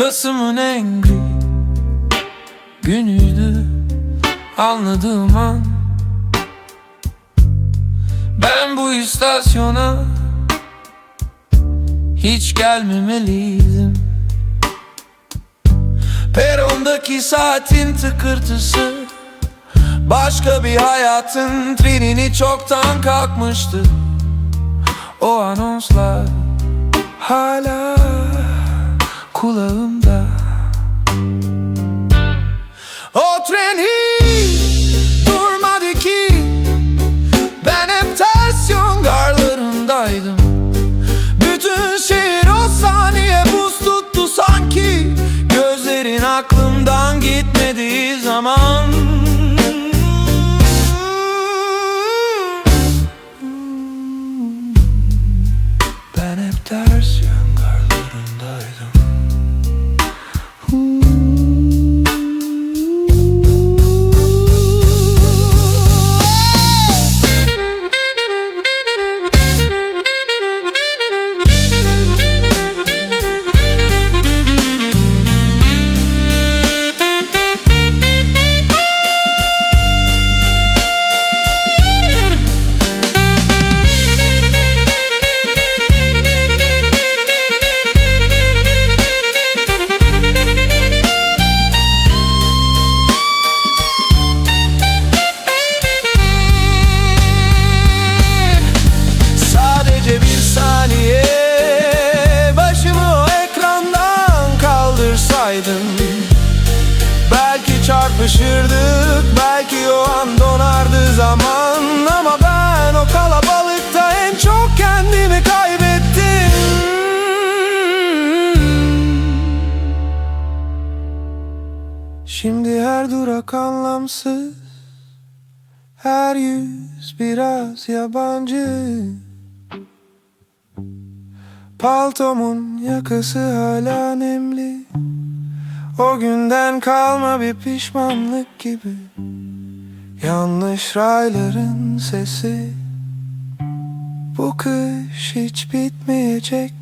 Kasım'ın en gri günüydü anladığım an. Ben bu istasyona hiç gelmemeliydim. Perondaki saatin tıkırtısı Başka bir hayatın trenini çoktan kalkmıştı. O anonslar hala kulağımda. O tren hiç durmadı ki. Ben hep ters yön garlarındaydım. Bütün şehir o saniye buz tuttu sanki. Gözlerin aklımdan gitmediği zaman kaldırsaydım Belki çarpışırdık Belki o an donardı zaman Ama ben o kalabalıkta en çok kendimi kaybettim Şimdi her durak anlamsız Her yüz biraz yabancı Paltomun yakası hala nemli O günden kalma bir pişmanlık gibi. Yanlış rayların sesi. Bu kış hiç bitmeyecek